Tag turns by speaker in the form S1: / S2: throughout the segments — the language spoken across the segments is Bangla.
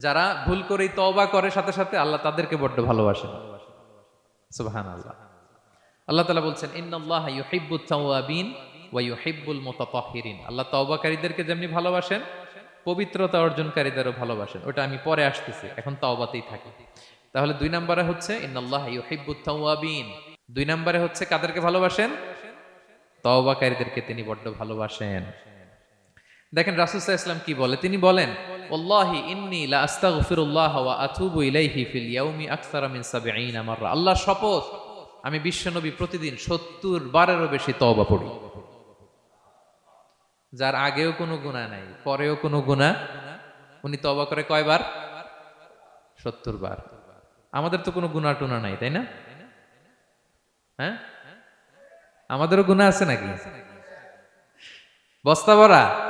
S1: যারা ভুল করেই তওবা করে, সাথে সাথে আল্লাহ তাদেরকে বড্ড ভালোবাসেন। সুবহান আল্লাহ আল্লাহ তালা বলছেন, ইন্নাল্লাহ ইউহিব্বুত তাওয়াবিন ওয়া আল্লাহ তওবাকারীদেরকে যেমনি ভালোবাসেন, পবিত্রতা অর্জনকারীদেরও ভালোবাসেন। ওটা আমি পরে আসতেছি, এখন তাওবাতেই থাকি। তাহলে দুই নম্বরে হচ্ছে, ইন্নাল্লাহ ইউহিব্বুত দুই নম্বরে হচ্ছে, কাদেরকে ভালোবাসেন? তওবাকারীদেরকে তিনি বড্ড ভালোবাসেন। দেখেন রাসূল সাল্লাল্লাহু আলাইহি কি বলে? তিনি বলেন ওয়াল্লাহি ইন্নী লা আস্তাগফিরুল্লাহ ওয়া আতুবু ইলাইহি ফিল ইয়াউমি আকসারা মিন 70 মাররা। আল্লাহ শপথ, আমি বিশ্বনবী প্রতিদিন 70 বারেরও বেশি তওবা পড়ি। যার আগেও কোনো গুনাহ নাই, পরেও কোনো গুনাহ। উনি তওবা করে কয়বার? 70 বার। আমাদের তো কোনো গুনাহ টুনা নাই, তাই না? হ্যাঁ? আমাদেরও গুনাহ আছে নাকি? বস্তা ভরা?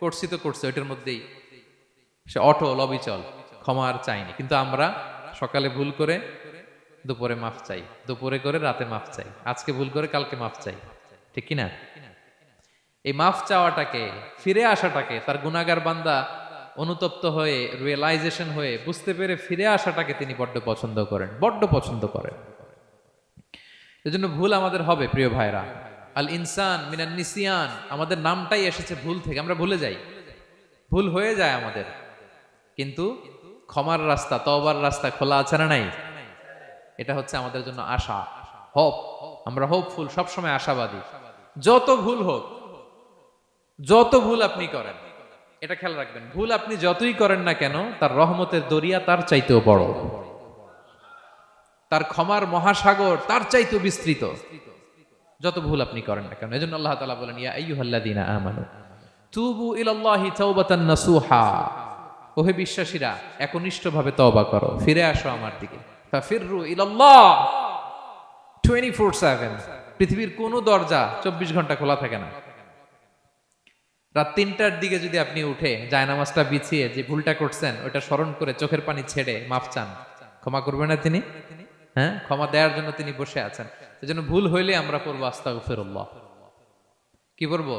S1: করছি তো করছে, ওইটার মধ্যেই। সে অটল, অবিচল, ক্ষমা আর চাইনি। কিন্তু আমরা সকালে ভুল করে দুপুরে মাফ চাই। দুপুরে করে রাতে মাফ চাই। আজকে ভুল করে কালকে মাফ চাই। ঠিক কিনা? এই মাফ চাওয়াটাকে, ফিরে আসাটাকে, তার গুনাগার বান্দা অনুতপ্ত হয়ে রিয়েলাইজেশন হয়ে, বুঝতে পেরে ফিরে আসাটাকে তিনি বড্ড পছন্দ করেন। বড্ড পছন্দ করেন। এজন্য ভুল আমাদের হবে, প্রিয় ভাইরা। আল ইনসান মিনান নিসিয়ান, আমাদের নামটাই এসেছে ভুল থেকে, আমরা ভুলে যাই। ভুল হয়ে যায় আমাদের। কিন্তু ক্ষমার রাস্তা, তওবার রাস্তা খোলা আছে না নাই? এটা হচ্ছে আমাদের জন্য আশা। হোপ আমরা হোপফুল সবসময় আশাবাদী। যত ভুল হোক, যত ভুল আপনি করেন, এটা খেয়াল রাখবেন, ভুল আপনি যতই করেন না কেন, তার রহমতের দরিয়া তার চাইতেও বড়। তার ক্ষমার মহাসাগর তার চাইতেও বিস্তৃত। যত ভুল আপনি করেন না কেন? এজন্য আল্লাহ তাআলা বলেন, ইয়া আইয়ুহাল্লাযীনা আমানু, তুবু ইলাল্লাহি তাওবাতান নাসুহা। ওহে বিশ্বাসীরা, একনিষ্ঠভাবে তওবা করো, ফিরে আসো আমার দিকে। ফাফিররু ইলাল্লাহ। 24/7 পৃথিবীর কোনো দরজা 24 ঘণ্টা খোলা থাকে না। রাত তিনটার দিকে যদি আপনি উঠে জায়নামাজটা বিছিয়ে যে ভুলটা করছেন ওটা স্মরণ করে চোখের পানি ছেড়ে মাফ চান। ক্ষমা করবেন না তিনি? হ্যাঁ? ক্ষমা দেওয়ার জন্য তিনি বসে আছেন। সেজন্য ভুল হইলে আমরা পড়ব আস্তাগফিরুল্লাহ। কি পড়ব?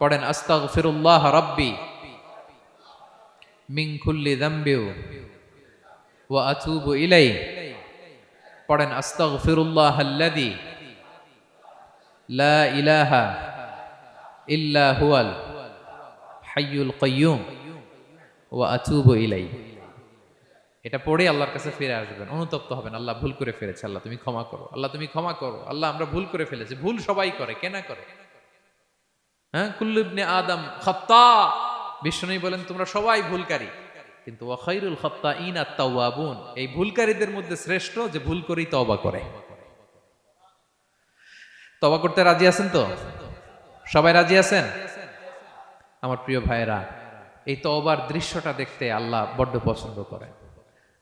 S1: পড়েন, আস্তাগফিরুল্লাহ রাব্বি মিন কুল্লি যামবি ওয়া আতুবু ইলাই পড়েন, আস্তাগফিরুল্লাহ আল্লাযী লা ইলাহা ইল্লা হুয়াল হাইয়ুল কাইয়্যুম ওয়া আতুবু ইলাই এটা পড়ে আল্লাহর কাছে ফিরে আসবেন, অনুতপ্ত হবেন, আল্লাহ ভুল করে ফেলেছে, আল্লাহ তুমি ক্ষমা করো, আল্লাহ তুমি ক্ষমা করো, আল্লাহ আমরা ভুল করে ফেলেছি, ভুল সবাই করে কেনা করে? হ্যাঁ কুল্লুবনে আদম খত্তা বিষ্ণু বলেন, তোমরা সবাই ভুলকারী। কিন্তু ওয়াখাইরুল খত্তা ইন আত্মাউয়াবুন এই ভুলকারীদের মধ্যে শ্রেষ্ঠ যে ভুল করেই তওবা করে। তবা করতে রাজি আছেন তো? সবাই রাজি আছেন? আমার প্রিয় ভাইয়েরা, এই তওবার দৃশ্যটা দেখতে আল্লাহ বড্ড পছন্দ করেন।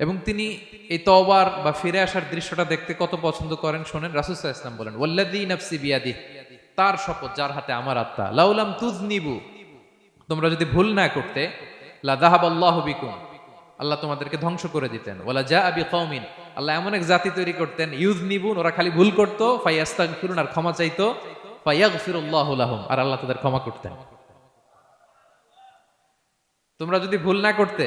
S1: এবং তিনি এই তওবার বা ফিরে আসার দৃশ্যটা দেখতে কত পছন্দ করেন শোনেন রাসুসাহ ইসলাম বলেন ওয়াল্লাদি নফসি বিয়াদি তার শপথ, যার হাতে আমার আত্মা। লাউলাম তুজনিবু তোমরা যদি ভুল না করতে আল্লাহ তোমাদেরকে ধ্বংস করে দিতেন। ওলা যা আবি কওমিন আল্লাহ এমন এক জাতি তৈরি করতেন ইউজ নিবুন ওরা খালি ভুল করতো ফাইয়াস্তাগফিরুন আর ক্ষমা চাইতো ফাইয়াগফিরুল্লাহু লাহুম আর আল্লাহ তাদের ক্ষমা করতেন। তোমরা যদি ভুল না করতে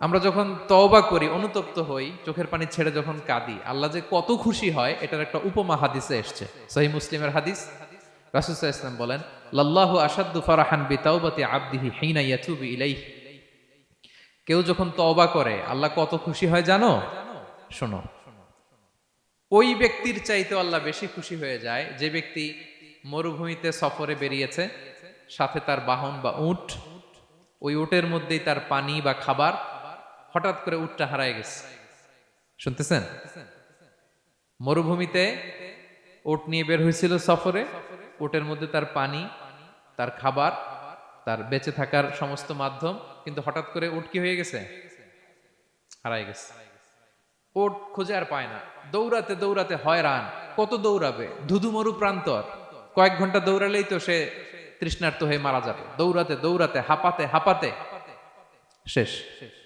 S1: আমরা যখন তওবা করি, অনুতপ্ত হই, চোখের পানি ছেড়ে যখন কাঁদি, আল্লাহ যে কত খুশি হয়, এটার একটা উপমা হাদিসে এসছে। সহি মুসলিমের হাদিস। রাসূল ইসলাম বলেন, লাল্লাহু আসাদ্দু ফারাহান বি তাওবাতি আবদিহি হিনা ইয়াতুবু ইলাইহি। কেউ যখন তওবা করে, আল্লাহ কত খুশি হয় জানো? শোনো। ওই ব্যক্তির চাইতে আল্লাহ বেশি খুশি হয়ে যায়, যে ব্যক্তি মরুভূমিতে সফরে বেরিয়েছে, সাথে তার বাহন বা উট, ওই উটের মধ্যেই তার পানি বা খাবার হঠাৎ করে উটটা হারায় গেছে। শুনতেছেন? মরুভূমিতে উট নিয়ে বের হয়েছিল সফরে। উটের মধ্যে তার পানি, তার খাবার, তার বেঁচে থাকার সমস্ত মাধ্যম, কিন্তু হঠাৎ করে উট কি হয়ে গেছে? হারাই গেছে। ওট খুঁজে আর পায় না। দৌড়াতে দৌড়াতে হয়রান। কত দৌড়াবে? ধুধু মরু প্রান্তর। কয়েক ঘণ্টা দৌড়ালেই তো সে তৃষ্ণার্ত হয়ে মারা যাবে। দৌড়াতে দৌড়াতে, হাঁপাতে হাঁপাতে। শেষ শেষ।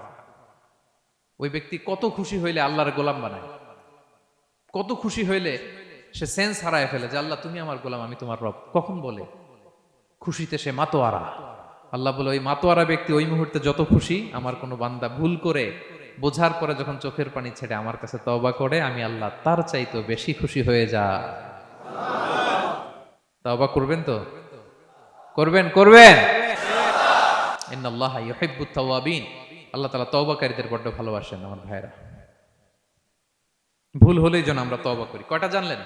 S1: ওই ব্যক্তি কত খুশি হইলে আল্লাহর গোলাম বানায়। কত খুশি হইলে সে সেন্স হারায় ফেলে যে, আল্লাহ, তুমি আমার গোলাম, আমি তোমার রব। কখন বলে? খুশিতে সে মাতোয়ারা। আল্লাহ বলে, ওই মাতোয়ারা ব্যক্তি ওই মুহূর্তে যত খুশি, আমার কোনো বান্দা ভুল করে বোঝার পরে যখন চোখের পানি ছেড়ে আমার কাছে তওবা করে, আমি আল্লাহ তার চাইতো বেশি খুশি হয়ে যা। তওবা করবেন তো? করবেন করবেন। ইন্নাল্লাহ ইউহিব্বুত তাওয়াবিন। আল্লাহ তালা তবাকারীদের বড্ড ভালোবাসেন আমার ভাইরা ভুল হলেই যেন আমরা তবা করি। কয়টা জানলেন?